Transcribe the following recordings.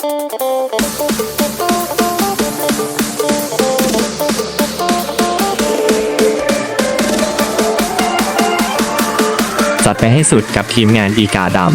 จัดไปให้สุดกับทีมงานอีกาดำ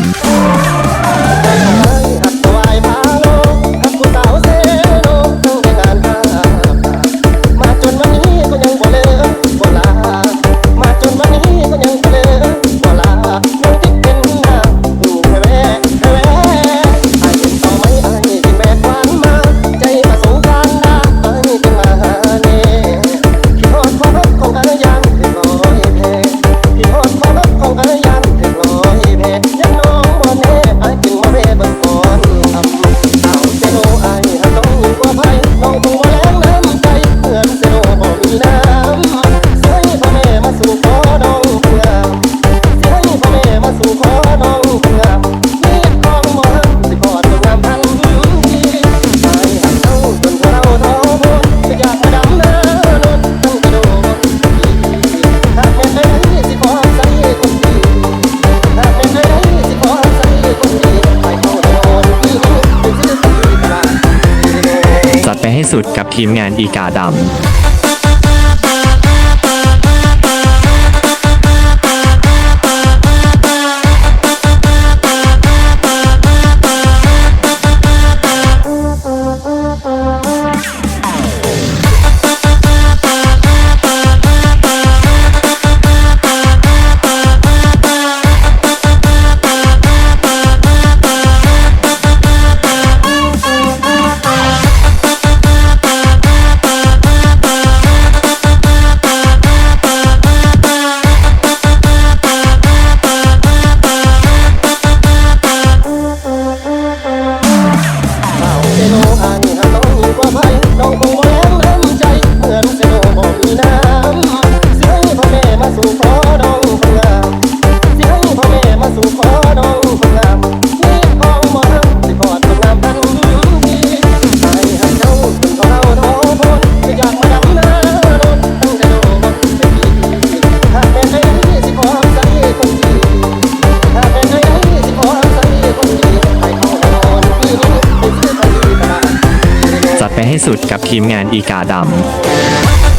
ไปให้สุดกับทีมงานอีกาดำ ให้สุดกับทีมงานอีกาดำ